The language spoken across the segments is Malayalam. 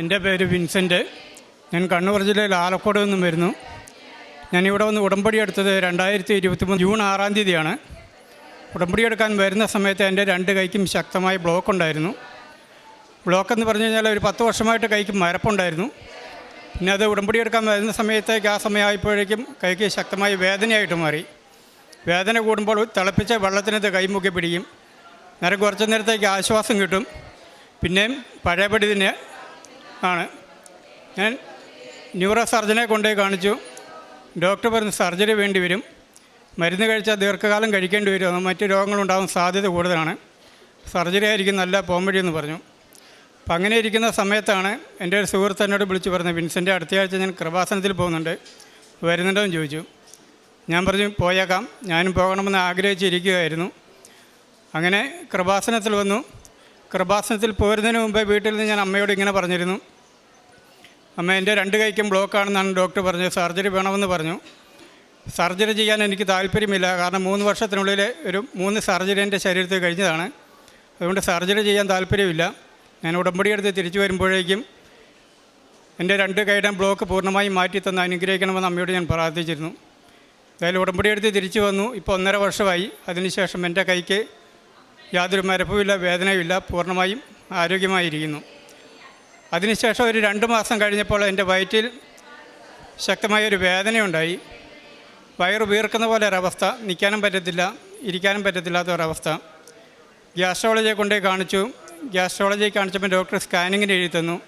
എന്റെ പേര് വിൻസെന്റ്. ഞാൻ കണ്ണൂർ ജില്ലയിൽ ആലക്കോട് നിന്നും വരുന്നു. ഞാൻ ഇവിടെ വന്ന് ഉടമ്പടി എടുത്തത് രണ്ടായിരത്തി ഇരുപത്തി മൂന്ന് ജൂൺ ആറാം തീയതിയാണ്. ഉടമ്പടി എടുക്കാൻ വരുന്ന സമയത്ത് എന്റെ രണ്ട് കൈക്കും ശക്തമായ ബ്ലോക്ക് ഉണ്ടായിരുന്നു. ബ്ലോക്ക് എന്ന് പറഞ്ഞു കഴിഞ്ഞാൽ ഒരു പത്ത് വർഷമായിട്ട് കൈക്ക് മരപ്പുണ്ടായിരുന്നു. പിന്നെ അത് ഉടമ്പടി എടുക്കാൻ വരുന്ന സമയത്തേക്ക് ആ സമയമായപ്പോഴേക്കും കൈക്ക് ശക്തമായ വേദനയായിട്ട് മാറി. വേദന കൂടുമ്പോൾ തിളപ്പിച്ച വെള്ളത്തിനകത്ത് കൈമുക്കി പിടിക്കും. നേരം കുറച്ച് നേരത്തേക്ക് ആശ്വാസം കിട്ടും. പിന്നെയും പഴയപടി തന്നെ ആണ്. ഞാൻ ന്യൂറോ സർജനെ കൊണ്ടുപോയി കാണിച്ചു. ഡോക്ടർ പറഞ്ഞ് സർജറി വേണ്ടി വരും. മരുന്ന് കഴിച്ചാൽ ദീർഘകാലം കഴിക്കേണ്ടി വരും. മറ്റു രോഗങ്ങളുണ്ടാകാൻ സാധ്യത കൂടുതലാണ്. സർജറി ആയിരിക്കും നല്ല പോംവഴി പറഞ്ഞു. അപ്പം അങ്ങനെ ഇരിക്കുന്ന സമയത്താണ് എന്റെ ഒരു സുഹൃത്ത് എന്നോട് വിളിച്ച് പറഞ്ഞത് വിൻസെന്റെ അടുത്ത ആഴ്ച ഞാൻ കൃപാസനത്തിൽ പോകുന്നുണ്ട്. വരുന്നുണ്ടോ? എന്ന് ചോദിച്ചു. ഞാൻ പറഞ്ഞു പോയേക്കാം. ഞാനും പോകണമെന്ന് ആഗ്രഹിച്ചിരിക്കുകയായിരുന്നു. അങ്ങനെ കൃപാസനത്തിൽ വന്നു. കൃപാസനത്തിൽ പോരുന്നതിന് മുമ്പേ വീട്ടിൽ നിന്ന് ഞാൻ അമ്മയോട് ഇങ്ങനെ പറഞ്ഞിരുന്നു. അമ്മ എന്റെ രണ്ട് കൈക്കും ബ്ലോക്കാണെന്നാണ് ഡോക്ടർ പറഞ്ഞത്. സർജറി വേണമെന്ന് പറഞ്ഞു. സർജറി ചെയ്യാൻ എനിക്ക് താല്പര്യമില്ല. കാരണം മൂന്ന് വർഷത്തിനുള്ളിൽ ഒരു മൂന്ന് സർജറി എന്റെ ശരീരത്തിൽ കഴിഞ്ഞതാണ്. അതുകൊണ്ട് സർജറി ചെയ്യാൻ താല്പര്യമില്ല. ഞാൻ ഉടമ്പടി എടുത്ത് തിരിച്ചു വരുമ്പോഴേക്കും എന്റെ രണ്ട് കൈയുടെ ബ്ലോക്ക് പൂർണമായും മാറ്റി തന്ന് അനുഗ്രഹിക്കണമെന്ന് അമ്മയോട് ഞാൻ പ്രാർത്ഥിച്ചിരുന്നു. എന്തായാലും ഉടമ്പടി എടുത്ത് തിരിച്ചു വന്നു. ഇപ്പോൾ ഒന്നര വർഷമായി. അതിനുശേഷം എന്റെ കൈക്ക് യാതൊരു മരപ്പുമില്ല വേദനയുമില്ല. പൂർണമായും ആരോഗ്യമായിരിക്കുന്നു. അതിനുശേഷം ഒരു രണ്ട് മാസം കഴിഞ്ഞപ്പോൾ എന്റെ വയറ്റിൽ ശക്തമായൊരു വേദനയുണ്ടായി. വയറ് വീർക്കുന്ന പോലെ ഒരവസ്ഥ നിൽക്കാനും പറ്റത്തില്ല ഇരിക്കാനും പറ്റത്തില്ലാത്ത ഒരവസ്ഥ. ഗ്യാസ്ട്രോളജിയെ കൊണ്ടുപോയി കാണിച്ചു. ഗ്യാസ്ട്രോളജി കാണിച്ചപ്പോൾ ഡോക്ടർ സ്കാനിങ്ങിന് എഴുതി തന്നു.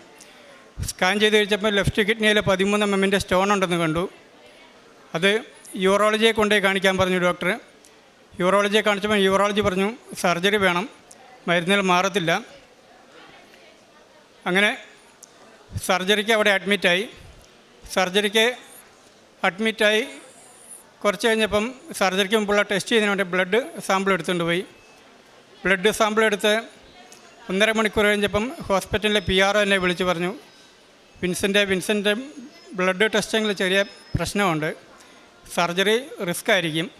സ്കാൻ ചെയ്ത് കഴിച്ചപ്പോൾ ലെഫ്റ്റ് കിഡ്നിയിൽ പതിമൂന്ന് എം എമ്മിന്റെ സ്റ്റോൺ ഉണ്ടെന്ന് കണ്ടു. അത് യൂറോളജിയെ കൊണ്ടുപോയി കാണിക്കാൻ പറഞ്ഞു ഡോക്ടർ. യൂറോളജിയെ കാണിച്ചപ്പോൾ യൂറോളജി പറഞ്ഞു സർജറി വേണം മരുന്നിൽ മാറത്തില്ല. അങ്ങനെ സർജറിക്ക് അവിടെ അഡ്മിറ്റായി. സർജറിക്ക് അഡ്മിറ്റായി. കുറച്ച് കഴിഞ്ഞപ്പം സർജറിക്ക് മുമ്പുള്ള ടെസ്റ്റ് ചെയ്തതിന് വേണ്ടി ബ്ലഡ് സാമ്പിൾ എടുത്തുകൊണ്ട് പോയി. ബ്ലഡ് സാമ്പിൾ എടുത്ത് ഒന്നര മണിക്കൂർ കഴിഞ്ഞപ്പം ഹോസ്പിറ്റലിലെ പി ആർ എന്നെ വിളിച്ച് പറഞ്ഞു. വിൻസെന്റെ വിൻസെന്റെ ബ്ലഡ് ടെസ്റ്റിങ്ങിൽ ചെറിയ പ്രശ്നമുണ്ട്. സർജറി റിസ്ക് ആയിരിക്കും.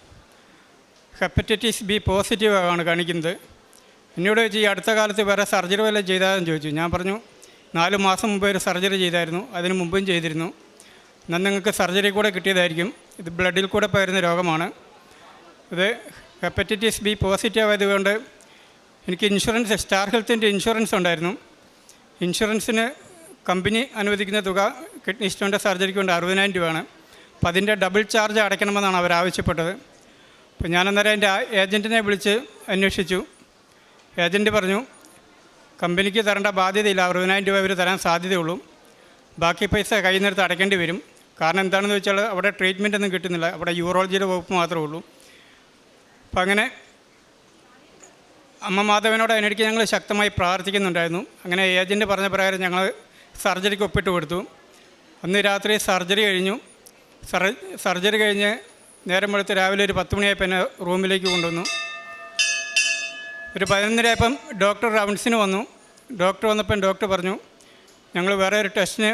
ഹെപ്പറ്റൈറ്റിസ് ബി പോസിറ്റീവ് ആണ് കാണിക്കുന്നത്. എന്നോട് ചോദിച്ചു ഈ അടുത്ത കാലത്ത് വേറെ സർജറി വല്ലതും ചെയ്താലെന്ന് ചോദിച്ചു. ഞാൻ പറഞ്ഞു നാല് മാസം മുമ്പ് ഒരു സർജറി ചെയ്തായിരുന്നു. അതിന് മുമ്പും ചെയ്തിരുന്നു. എന്നാൽ നിങ്ങൾക്ക് സർജറി കൂടെ കിട്ടിയതായിരിക്കും. ഇത് ബ്ലഡിൽ കൂടെ പകരുന്ന രോഗമാണ്. ഇത് ഹെപ്പറ്റൈറ്റിസ് ബി പോസിറ്റീവ് ആയതുകൊണ്ട് എനിക്ക് ഇൻഷുറൻസ് സ്റ്റാർ ഹെൽത്തിന്റെ ഇൻഷുറൻസ് ഉണ്ടായിരുന്നു. ഇൻഷുറൻസിന് കമ്പനി അനുവദിക്കുന്ന തുക കിഡ്നി സ്റ്റോണിന്റെ സർജറിക്ക് കൊണ്ട് അറുപതിനായിരം രൂപയാണ്. അപ്പം അതിന്റെ ഡബിൾ ചാർജ് അടയ്ക്കണമെന്നാണ് അവർ ആവശ്യപ്പെട്ടത്. അപ്പോൾ ഞാനന്നേരം എന്റെ ഏജന്റിനെ വിളിച്ച് അന്വേഷിച്ചു. ഏജന്റ് പറഞ്ഞു കമ്പനിക്ക് തരേണ്ട ബാധ്യതയില്ല. അറുപതിനായിരം രൂപ അവർ തരാൻ സാധ്യതയുള്ളൂ. ബാക്കി പൈസ കയ്യിൽ നിന്നെടുത്ത് അടയ്ക്കേണ്ടി വരും. കാരണം എന്താണെന്ന് വെച്ചാൽ അവിടെ ട്രീറ്റ്മെന്റ് ഒന്നും കിട്ടുന്നില്ല. അവിടെ യൂറോളജിയുടെ വകുപ്പ് മാത്രമേ ഉള്ളൂ. അപ്പം അങ്ങനെ അമ്മ മാധവനോട് അതിനിടയ്ക്ക് ഞങ്ങൾ ശക്തമായി പ്രാർത്ഥിക്കുന്നുണ്ടായിരുന്നു. അങ്ങനെ ഏജന്റ് പറഞ്ഞ പ്രകാരം ഞങ്ങൾ സർജറിക്ക് ഒപ്പിട്ട് കൊടുത്തു. അന്ന് രാത്രി സർജറി കഴിഞ്ഞു. സർ സർജറി കഴിഞ്ഞ് നേരം വെളുത്ത് രാവിലെ ഒരു പത്ത് മണിയായപ്പോൾ എന്നെ റൂമിലേക്ക് കൊണ്ടുവന്നു. ഒരു പതിനൊന്നരയപ്പം ഡോക്ടർ റൗണ്ട്സിന് വന്നു. ഡോക്ടർ വന്നപ്പം ഡോക്ടർ പറഞ്ഞു ഞങ്ങൾ വേറെ ഒരു ടെസ്റ്റിന്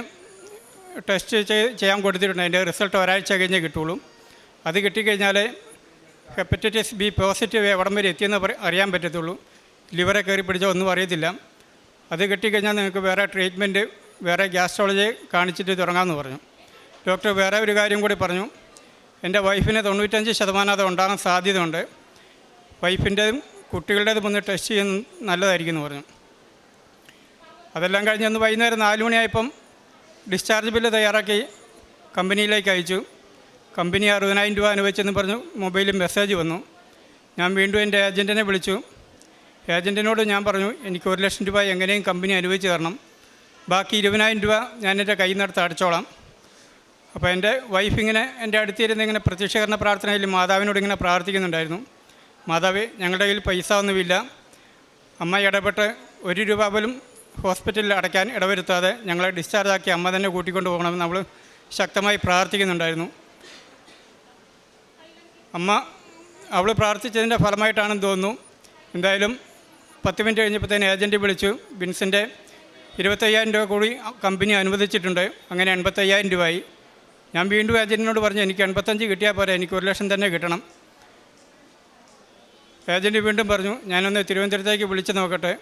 ടെസ്റ്റ് ചെയ്യാൻ കൊടുത്തിട്ടുണ്ട്. അതിന്റെ റിസൾട്ട് ഒരാഴ്ച കഴിഞ്ഞേ കിട്ടുള്ളൂ. അത് കിട്ടിക്കഴിഞ്ഞാൽ ഹെപ്പറ്റൈറ്റിസ് ബി പോസിറ്റീവ് എവിടം വരെ എത്തിയെന്ന് അറിയാൻ പറ്റത്തുള്ളൂ. ലിവറെ കയറി പിടിച്ചോ ഒന്നും അറിയത്തില്ല. അത് കിട്ടിക്കഴിഞ്ഞാൽ നിങ്ങൾക്ക് വേറെ ട്രീറ്റ്മെന്റ് വേറെ ഗ്യാസ്ട്രോളജി കാണിച്ചിട്ട് തുടങ്ങാമെന്ന് പറഞ്ഞു. ഡോക്ടർ വേറെ ഒരു കാര്യം കൂടി പറഞ്ഞു. എന്റെ വൈഫിന് തൊണ്ണൂറ്റഞ്ച് ശതമാനം അത് ഉണ്ടാകാൻ സാധ്യതയുണ്ട്. വൈഫിന്റെതും കുട്ടികളുടേതും വന്ന് ടെസ്റ്റ് ചെയ്യുന്ന നല്ലതായിരിക്കും എന്ന് പറഞ്ഞു. അതെല്ലാം കഴിഞ്ഞ് വൈകുന്നേരം നാല് മണിയായപ്പം ഡിസ്ചാർജ് ബില്ല് തയ്യാറാക്കി കമ്പനിയിലേക്ക് അയച്ചു. കമ്പനി അറുപതിനായിരം രൂപ അനുവദിച്ചെന്ന് പറഞ്ഞു. മൊബൈലിൽ മെസ്സേജ് വന്നു. ഞാൻ വീണ്ടും എന്റെ ഏജന്റിനെ വിളിച്ചു. ഏജന്റിനോട് ഞാൻ പറഞ്ഞു എനിക്ക് ഒരു ലക്ഷം രൂപ എങ്ങനെയും കമ്പനി അനുവദിച്ച് തരണം. ബാക്കി ഇരുപതിനായിരം രൂപ ഞാൻ എന്റെ കയ്യിൽ നിന്നെടുത്ത് അടച്ചോളാം. അപ്പോൾ എന്റെ വൈഫ് ഇങ്ങനെ എന്റെ അടുത്തിരുന്ന് ഇങ്ങനെ പ്രത്യക്ഷീകരണ പ്രാർത്ഥനയിൽ മാതാവിനോട് ഇങ്ങനെ പ്രാർത്ഥിക്കുന്നുണ്ടായിരുന്നു. മാതാവേ ഞങ്ങളുടെ കയ്യിൽ പൈസ ഒന്നുമില്ല. അമ്മ ഇടപെട്ട് ഒരു രൂപ പോലും ഹോസ്പിറ്റലിൽ അടയ്ക്കാൻ ഇടവരുത്താതെ ഞങ്ങളെ ഡിസ്ചാർജ് ആക്കി അമ്മ തന്നെ കൂട്ടിക്കൊണ്ട് പോകണമെന്ന് നമ്മൾ ശക്തമായി പ്രാർത്ഥിക്കുന്നുണ്ടായിരുന്നു. അമ്മ അവൾ പ്രാർത്ഥിച്ചതിന്റെ ഫലമായിട്ടാണെന്ന് തോന്നുന്നു. എന്തായാലും പത്ത് മിനിറ്റ് കഴിഞ്ഞപ്പോഴത്തേന് ഏജന്റ് വിളിച്ചു. ബിൻസിന്റെ ഇരുപത്തയ്യായിരം രൂപ കൂടി കമ്പനി അനുവദിച്ചിട്ടുണ്ട്. അങ്ങനെ എൺപത്തയ്യായിരം രൂപയായി. ഞാൻ വീണ്ടും ഏജന്റിനോട് പറഞ്ഞു എനിക്ക് എൺപത്തഞ്ച് കിട്ടിയാൽ പോരാ എനിക്ക് ഒരു ലക്ഷം തന്നെ കിട്ടണം. ഏജന്റ് വീണ്ടും പറഞ്ഞു ഞാനൊന്ന് തിരുവനന്തപുരത്തേക്ക് വിളിച്ച് നോക്കട്ടെ.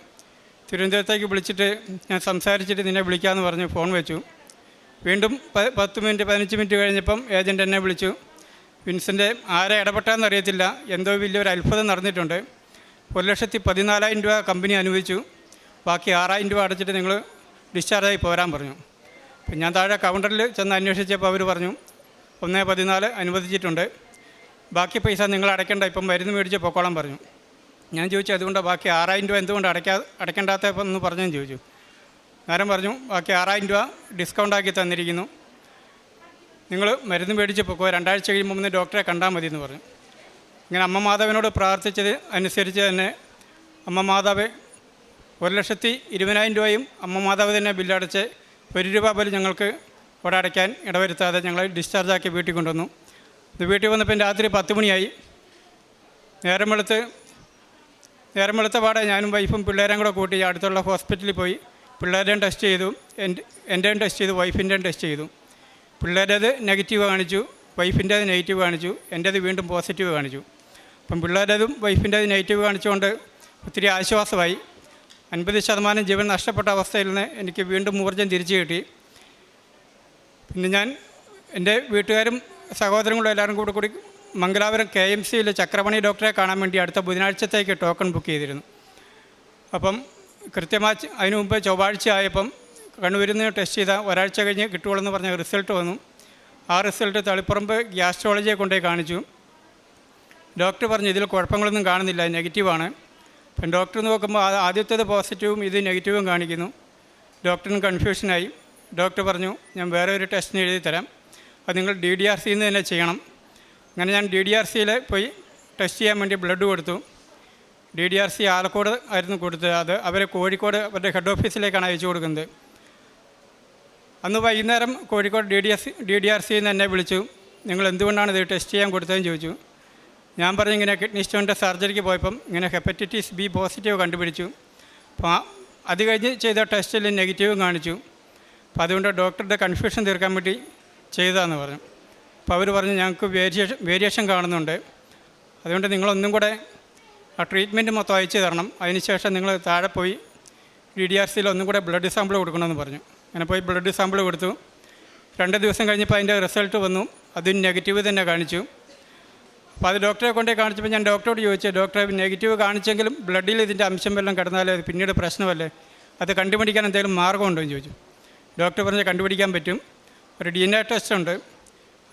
തിരുവനന്തപുരത്തേക്ക് വിളിച്ചിട്ട് ഞാൻ സംസാരിച്ചിട്ട് നിന്നെ വിളിക്കാമെന്ന് പറഞ്ഞ് ഫോൺ വെച്ചു. വീണ്ടും പത്ത് മിനിറ്റ് പതിനഞ്ച് മിനിറ്റ് കഴിഞ്ഞപ്പം ഏജന്റ് എന്നെ വിളിച്ചു. വിൻസന്റെ ആരെ ഇടപെട്ടാന്ന് അറിയത്തില്ല. എന്തോ വലിയൊരു അത്ഭുതം നടന്നിട്ടുണ്ട്. ഒരു ലക്ഷത്തി പതിനാലായിരം രൂപ കമ്പനി അനുവദിച്ചു. ബാക്കി ആറായിരം രൂപ അടച്ചിട്ട് നിങ്ങൾ ഡിസ്ചാർജായി പോരാൻ പറഞ്ഞു. ഞാൻ താഴെ കൗണ്ടറിൽ ചെന്ന് അന്വേഷിച്ചപ്പോൾ അവർ പറഞ്ഞു ഒന്നേ പതിനാല് അനുവദിച്ചിട്ടുണ്ട്. ബാക്കി പൈസ നിങ്ങൾ അടയ്ക്കേണ്ട. ഇപ്പം മരുന്ന് മേടിച്ച് പൊക്കോളം പറഞ്ഞു. ഞാൻ ചോദിച്ചു അതുകൊണ്ട് ബാക്കി ആറായിരം രൂപ എന്തുകൊണ്ട് അടയ്ക്കാ എന്ന് പറഞ്ഞു ചോദിച്ചു. നേരം പറഞ്ഞു ബാക്കി ആറായിരം രൂപ ഡിസ്കൗണ്ട് ആക്കി തന്നിരിക്കുന്നു. നിങ്ങൾ മരുന്ന് മേടിച്ച് പൊക്കോ. രണ്ടാഴ്ച കഴിയുമ്പോൾ ഒന്ന് ഡോക്ടറെ കണ്ടാൽ മതി എന്ന് പറഞ്ഞു. ഇങ്ങനെ അമ്മ മാതാവിനോട് പ്രാർത്ഥിച്ചത് അനുസരിച്ച് തന്നെ അമ്മ മാതാവ് ഒരു ലക്ഷത്തി ഇരുപതിനായിരം രൂപയും അമ്മ മാതാവ് തന്നെ ബില്ലടച്ച് ഒരു രൂപ പോലും ഞങ്ങൾക്ക് ഇവിടെ അടയ്ക്കാൻ ഇടവരുത്താതെ ഞങ്ങൾ ഡിസ്ചാർജാക്കി വീട്ടിൽ കൊണ്ടുവന്നു. ഇത് വീട്ടിൽ വന്നപ്പോൾ രാത്രി പത്ത് മണിയായി. നേരം വെളുത്ത് നേരം വെളുത്ത പാടെ ഞാനും വൈഫും പിള്ളേരും കൂടെ കൂട്ടി അടുത്തുള്ള ഹോസ്പിറ്റലിൽ പോയി. പിള്ളേരുടെയും ടെസ്റ്റ് ചെയ്തു. എന്റെ എന്റെയും ടെസ്റ്റ് ചെയ്തു. വൈഫിന്റെയും ടെസ്റ്റ് ചെയ്തു. പിള്ളേരത് നെഗറ്റീവ് കാണിച്ചു. വൈഫിന്റേത് നെഗറ്റീവ് കാണിച്ചു. എന്റേത് വീണ്ടും പോസിറ്റീവ് കാണിച്ചു. അപ്പം പിള്ളേരതും വൈഫിന്റേത് നെഗറ്റീവ് കാണിച്ചുകൊണ്ട് ഒത്തിരി ആശ്വാസമായി. അൻപത് ശതമാനം ജീവൻ നഷ്ടപ്പെട്ട അവസ്ഥയിൽ നിന്ന് എനിക്ക് വീണ്ടും ഊർജം തിരിച്ചു കിട്ടി. പിന്നെ ഞാൻ എന്റെ വീട്ടുകാരും സഹോദരങ്ങളും എല്ലാവരും കൂടെ കൂടി മംഗലാപുരം കെ എം സിയിൽ ചക്രപണി ഡോക്ടറെ കാണാൻ വേണ്ടി അടുത്ത ബുധനാഴ്ചത്തേക്ക് ടോക്കൺ ബുക്ക് ചെയ്തിരുന്നു. അപ്പം കൃത്യമായി അതിന് മുമ്പ് ചൊവ്വാഴ്ച ആയപ്പം കണ്ണൂരിൽ ടെസ്റ്റ് ചെയ്ത ഒരാഴ്ച കഴിഞ്ഞ് കിട്ടുകയുള്ളെന്ന് പറഞ്ഞ റിസൾട്ട് വന്നു. ആ റിസൾട്ട് തളിപ്പുറമ്പ് ഗ്യാസ്ട്രോളജിയെ കൊണ്ടുപോയി കാണിച്ചു. ഡോക്ടർ പറഞ്ഞു ഇതിൽ കുഴപ്പങ്ങളൊന്നും കാണുന്നില്ല നെഗറ്റീവാണ്. അപ്പം ഡോക്ടർ നോക്കുമ്പോൾ ആദ്യത്തേത് പോസിറ്റീവും ഇത് നെഗറ്റീവും കാണിക്കുന്നു. ഡോക്ടറിന് കൺഫ്യൂഷനായി. ഡോക്ടർ പറഞ്ഞു ഞാൻ വേറെ ഒരു ടെസ്റ്റിന് എഴുതി തരാം. അത് നിങ്ങൾ ഡി ഡി ആർ സിന്ന് തന്നെ ചെയ്യണം. അങ്ങനെ ഞാൻ ഡി ഡി ആർ സിയിൽ പോയി ടെസ്റ്റ് ചെയ്യാൻ വേണ്ടി ബ്ലഡ് കൊടുത്തു. D D R C Alakode ആയിരുന്നു കൊടുത്തത്. അത് അവർ കോഴിക്കോട് അവരുടെ ഹെഡ് ഓഫീസിലേക്കാണ് അയച്ചു കൊടുക്കുന്നത്. അന്ന് വൈകുന്നേരം Kozhikode D D S D D R സിയിൽ നിന്ന് എന്നെ വിളിച്ചു. നിങ്ങൾ എന്തുകൊണ്ടാണ് ഇത് ടെസ്റ്റ് ചെയ്യാൻ കൊടുത്തതെന്ന് ചോദിച്ചു. ഞാൻ പറഞ്ഞു ഇങ്ങനെ കിഡ്നി സ്റ്റോണിന്റെ സർജറിക്ക് പോയപ്പം ഇങ്ങനെ ഹെപ്പറ്റൈറ്റിസ് ബി പോസിറ്റീവ് കണ്ടുപിടിച്ചു. അപ്പോൾ അത് കഴിഞ്ഞ് ചെയ്ത ടെസ്റ്റിൽ നെഗറ്റീവും കാണിച്ചു. അപ്പോൾ അതുകൊണ്ട് ഡോക്ടറുടെ കൺഫ്യൂഷൻ തീർക്കാൻ വേണ്ടി ചെയ്തതാന്ന് പറഞ്ഞു. അപ്പോൾ അവർ പറഞ്ഞു ഞങ്ങൾക്ക് വേരിയേഷൻ വേരിയേഷൻ കാണുന്നുണ്ട്. അതുകൊണ്ട് നിങ്ങളൊന്നും കൂടെ ആ ട്രീറ്റ്മെന്റ് മൊത്തം അയച്ചു തരണം. അതിനുശേഷം നിങ്ങൾ താഴെ പോയി ഡി ഡി ആർ സിയിൽ ഒന്നും കൂടെ ബ്ലഡ് സാമ്പിൾ കൊടുക്കണമെന്ന് പറഞ്ഞു. അങ്ങനെ പോയി ബ്ലഡ് സാമ്പിൾ കൊടുത്തു. രണ്ട് ദിവസം കഴിഞ്ഞപ്പോൾ അതിന്റെ റിസൾട്ട് വന്നു. അതും നെഗറ്റീവ് തന്നെ കാണിച്ചു. അപ്പോൾ അത് ഡോക്ടറെ കൊണ്ടേ കാണിച്ചപ്പോൾ ഞാൻ ഡോക്ടറോട് ചോദിച്ചു ഡോക്ടറെ നെഗറ്റീവ് കാണിച്ചെങ്കിലും ബ്ലഡിൽ ഇതിന്റെ അംശം വല്ലതും കിടന്നാലേ അത് പിന്നീട് പ്രശ്നമല്ലേ? അത് കണ്ടുപിടിക്കാൻ എന്തെങ്കിലും മാർഗമുണ്ടോ? എന്ന് ചോദിച്ചു. ഡോക്ടർ പറഞ്ഞ് കണ്ടുപിടിക്കാൻ പറ്റും. ഒരു ഡി എൻ എ ടെസ്റ്റ് ഉണ്ട്.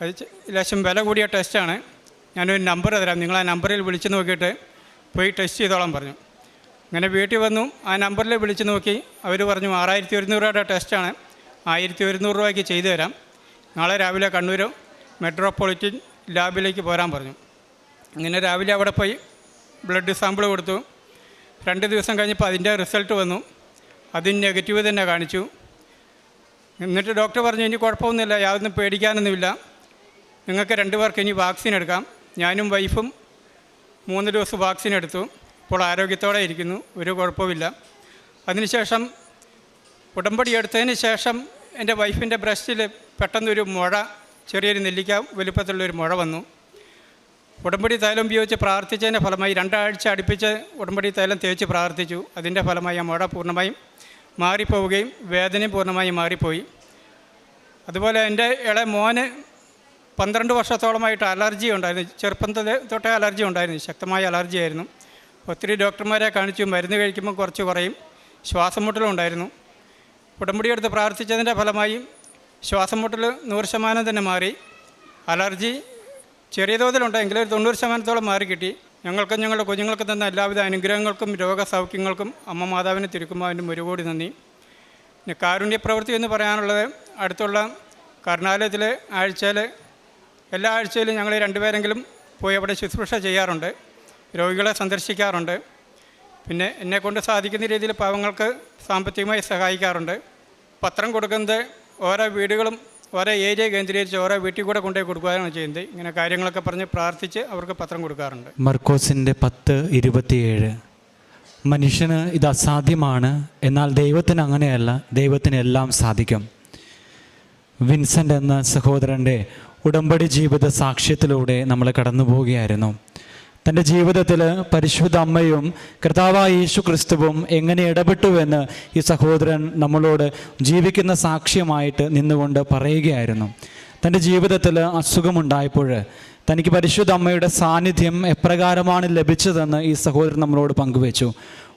അത് ലേശം വില കൂടിയ ടെസ്റ്റാണ് ഞാനൊരു നമ്പർ തരാം. നിങ്ങൾ ആ നമ്പറിൽ വിളിച്ച് നോക്കിയിട്ട് പോയി ടെസ്റ്റ് ചെയ്തോളാൻ പറഞ്ഞു. അങ്ങനെ വീട്ടിൽ വന്നു. ആ നമ്പറിൽ വിളിച്ച് നോക്കി. അവർ പറഞ്ഞു ആറായിരത്തി ഒരുന്നൂറ് രൂപയുടെ ടെസ്റ്റാണ് ആയിരത്തി ഒരുന്നൂറ് രൂപയ്ക്ക് ചെയ്തു തരാം. നാളെ രാവിലെ കണ്ണൂർ മെട്രോപൊളിറ്റൻ ലാബിലേക്ക് പോരാൻ പറഞ്ഞു. അങ്ങനെ രാവിലെ അവിടെ പോയി ബ്ലഡ് സാമ്പിൾ കൊടുത്തു. രണ്ട് ദിവസം കഴിഞ്ഞപ്പോൾ അതിന്റെ റിസൾട്ട് വന്നു. അതിന് നെഗറ്റീവ് തന്നെ കാണിച്ചു. എന്നിട്ട് ഡോക്ടർ പറഞ്ഞു ഇനി കുഴപ്പമൊന്നുമില്ല യാതൊന്നും പേടിക്കാനൊന്നുമില്ല. നിങ്ങൾക്ക് രണ്ടു പേർക്ക് ഇനി വാക്സിൻ എടുക്കാം. ഞാനും വൈഫും മൂന്ന് ഡോസ് വാക്സിൻ എടുത്തു. ഇപ്പോൾ ആരോഗ്യത്തോടെ ഇരിക്കുന്നു ഒരു കുഴപ്പമില്ല അതിനുശേഷം ഉടമ്പടി എടുത്തതിന് ശേഷം എന്റെ വൈഫിന്റെ ബ്രസ്റ്റിൽ പെട്ടെന്നൊരു മുഴ ചെറിയൊരു നെല്ലിക്ക വലുപ്പത്തിലുള്ളൊരു മുഴ വന്നു. ഉടമ്പടി തൈലം ഉപയോഗിച്ച് പ്രാർത്ഥിച്ചതിന്റെ ഫലമായി രണ്ടാഴ്ച അടുപ്പിച്ച് ഉടമ്പടി തൈലം തേച്ച് പ്രാർത്ഥിച്ചു. അതിന്റെ ഫലമായി ആ മുഴ പൂർണമായും മാറിപ്പോവുകയും വേദനയും പൂർണമായും മാറിപ്പോയി. അതുപോലെ എന്റെ ഇളയ മോന് പന്ത്രണ്ട് വർഷത്തോളമായിട്ട് അലർജി ഉണ്ടായിരുന്നു. ചെറുപ്പം തൊട്ടേ- അലർജി ഉണ്ടായിരുന്നു. ശക്തമായ അലർജി ആയിരുന്നു. ഒത്തിരി ഡോക്ടർമാരെ കാണിച്ചു. മരുന്ന് കഴിക്കുമ്പോൾ കുറച്ച് കുറയും. ശ്വാസം ഉടമ്പടി എടുത്ത് പ്രാർത്ഥിച്ചതിന്റെ ഫലമായി ശ്വാസം മുട്ടൽ നൂറ് ശതമാനം തന്നെ മാറി. അലർജി ചെറിയ തോതിലുണ്ടെങ്കിലും ഒരു തൊണ്ണൂറ് ശതമാനത്തോളം മാറി കിട്ടി. ഞങ്ങൾക്കും ഞങ്ങളുടെ കുഞ്ഞുങ്ങൾക്ക് തന്ന എല്ലാവിധ അനുഗ്രഹങ്ങൾക്കും രോഗസൗഖ്യങ്ങൾക്കും അമ്മ മാതാവിനെ തിരുക്കുമാവിനും ഒരുപാട് നന്ദി. പിന്നെ കാരുണ്യ പ്രവൃത്തി എന്ന് പറയാനുള്ളത് അടുത്തുള്ള കർണാലയത്തിൽ ആഴ്ചയിൽ എല്ലാ ആഴ്ചയിലും ഞങ്ങൾ രണ്ടുപേരെങ്കിലും പോയി അവിടെ ശുശ്രൂഷ ചെയ്യാറുണ്ട്. രോഗികളെ സന്ദർശിക്കാറുണ്ട്. പിന്നെ എന്നെക്കൊണ്ട് സാധിക്കുന്ന രീതിയിൽ പാവങ്ങൾക്ക് സാമ്പത്തികമായി സഹായിക്കാറുണ്ട്. പത്രം കൊടുക്കുന്നത് ഓരോ വീടുകളും ഓരോ ഏരിയ കേന്ദ്രീകരിച്ച് ഓരോ വീട്ടിൽ കൂടെ കൊണ്ടുപോയി കൊടുക്കുകയാണ് ചെയ്യുന്നത്. ഇങ്ങനെ കാര്യങ്ങളൊക്കെ പറഞ്ഞ് പ്രാർത്ഥിച്ച് അവർക്ക് പത്രം കൊടുക്കാറുണ്ട്. മർക്കോസിന്റെ പത്ത് ഇരുപത്തിയേഴ്. മനുഷ്യന് ഇത് അസാധ്യമാണ് എന്നാൽ ദൈവത്തിന് അങ്ങനെയല്ല ദൈവത്തിന് എല്ലാം സാധിക്കും. വിൻസെന്റ് എന്ന സഹോദരന്റെ ഉടമ്പടി ജീവിത സാക്ഷ്യത്തിലൂടെ നമ്മൾ കടന്നു പോവുകയായിരുന്നു തന്റെ ജീവിതത്തിൽ പരിശുദ്ധ അമ്മയും കർത്താവായ യേശു ക്രിസ്തുവും എങ്ങനെ ഇടപെട്ടുവെന്ന് ഈ സഹോദരൻ നമ്മളോട് ജീവിക്കുന്ന സാക്ഷ്യമായിട്ട് നിന്നുകൊണ്ട് പറയുകയായിരുന്നു. തന്റെ ജീവിതത്തിൽ അസുഖമുണ്ടായപ്പോൾ തനിക്ക് പരിശുദ്ധ അമ്മയുടെ സാന്നിധ്യം എപ്രകാരമാണ് ലഭിച്ചതെന്ന് ഈ സഹോദരൻ നമ്മളോട് പങ്കുവച്ചു.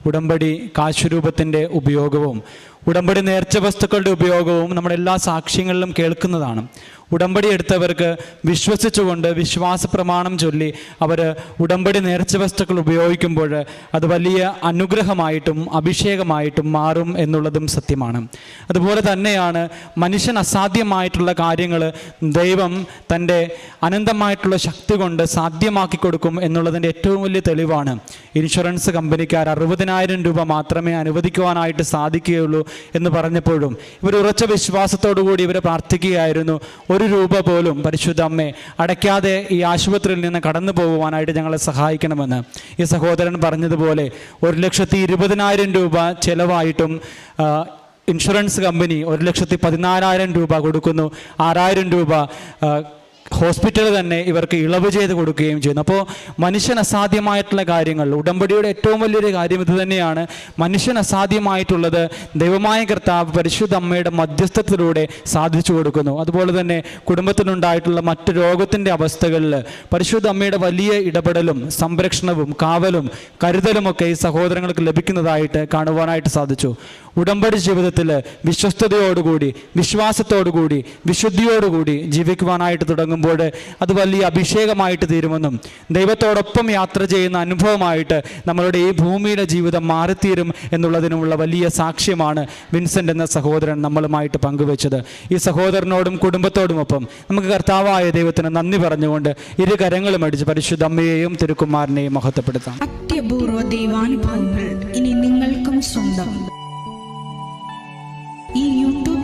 ഉടമ്പടി കാശുരൂപത്തിന്റെ ഉപയോഗവും ഉടമ്പടി നേർച്ച വസ്തുക്കളുടെ ഉപയോഗവും നമ്മുടെ എല്ലാ സാക്ഷ്യങ്ങളിലും കേൾക്കുന്നതാണ്. ഉടമ്പടി എടുത്തവർക്ക് വിശ്വസിച്ചുകൊണ്ട് വിശ്വാസ പ്രമാണം ചൊല്ലി അവർ ഉടമ്പടി നേർച്ച വസ്തുക്കൾ ഉപയോഗിക്കുമ്പോൾ അത് വലിയ അനുഗ്രഹമായിട്ടും അഭിഷേകമായിട്ടും മാറും എന്നുള്ളതും സത്യമാണ്. അതുപോലെ തന്നെയാണ് മനുഷ്യൻ അസാധ്യമായിട്ടുള്ള കാര്യങ്ങൾ ദൈവം തന്റെ അനന്തമായിട്ടുള്ള ശക്തി കൊണ്ട് സാധ്യമാക്കി കൊടുക്കും എന്നുള്ളതിന്റെ ഏറ്റവും വലിയ തെളിവാണ്. ഇൻഷുറൻസ് കമ്പനിക്കാർ അറുപതിനായിരം രൂപ മാത്രമേ അനുവദിക്കുവാനായിട്ട് സാധിക്കുകയുള്ളൂ എന്ന് പറഞ്ഞപ്പോഴും ഇവർ ഉറച്ച വിശ്വാസത്തോടു കൂടി ഇവർ പ്രാർത്ഥിക്കുകയായിരുന്നു. ഒരു രൂപ പോലും പരിശുദ്ധ അമ്മേ അടയ്ക്കാതെ ഈ ആശുപത്രിയിൽ നിന്ന് കടന്നു പോകുവാനായിട്ട് ഞങ്ങളെ സഹായിക്കണമെന്ന് ഈ സഹോദരൻ പറഞ്ഞതുപോലെ ഒരു ലക്ഷത്തി ഇരുപതിനായിരം രൂപ ചെലവായിട്ടും ഇൻഷുറൻസ് കമ്പനി ഒരു ലക്ഷത്തി പതിനാലായിരം രൂപ കൊടുക്കുന്നു. ആറായിരം രൂപ ഹോസ്പിറ്റൽ തന്നെ ഇവർക്ക് ഇളവ് ചെയ്ത് കൊടുക്കുകയും ചെയ്യുന്നു. അപ്പോൾ മനുഷ്യൻ അസാധ്യമായിട്ടുള്ള കാര്യങ്ങൾ ഉടമ്പടിയുടെ ഏറ്റവും വലിയൊരു കാര്യം ഇത് തന്നെയാണ്. മനുഷ്യൻ അസാധ്യമായിട്ടുള്ളത് ദൈവമായ കർത്താവ് പരിശുദ്ധ അമ്മയുടെ മധ്യസ്ഥത്തിലൂടെ സാധിച്ചു കൊടുക്കുന്നു. അതുപോലെ തന്നെ കുടുംബത്തിനുണ്ടായിട്ടുള്ള മറ്റു രോഗത്തിന്റെ അവസ്ഥകളിൽ പരിശുദ്ധ അമ്മയുടെ വലിയ ഇടപെടലും സംരക്ഷണവും കാവലും കരുതലുമൊക്കെ ഈ സഹോദരങ്ങൾക്ക് ലഭിക്കുന്നതായിട്ട് കാണുവാനായിട്ട് സാധിച്ചു. ഉടമ്പടി ജീവിതത്തിൽ വിശ്വസ്തയോടുകൂടി വിശ്വാസത്തോടുകൂടി വിശുദ്ധിയോടുകൂടി ജീവിക്കുവാനായിട്ട് തുടങ്ങുമ്പോൾ അത് വലിയ അഭിഷേകമായിട്ട് തീരുമെന്നും ദൈവത്തോടൊപ്പം യാത്ര ചെയ്യുന്ന അനുഭവമായിട്ട് നമ്മളുടെ ഈ ഭൂമിയുടെ ജീവിതം മാറിത്തീരും എന്നുള്ളതിനുമുള്ള വലിയ സാക്ഷ്യമാണ് വിൻസെന്റ് എന്ന സഹോദരൻ നമ്മളുമായിട്ട് പങ്കുവെച്ചത്. ഈ സഹോദരനോടും കുടുംബത്തോടുമൊപ്പം നമുക്ക് കർത്താവായ ദൈവത്തിന് നന്ദി പറഞ്ഞുകൊണ്ട് ഇരു കരങ്ങളും അടിച്ച് പരിശുദ്ധ അമ്മയെയും തിരുക്കുമാരനെയും മഹത്വപ്പെടുത്താം. അത്യപൂർവ ദൈവാനുഭവങ്ങൾ ഇനി നിങ്ങൾക്കും സ്വന്തം.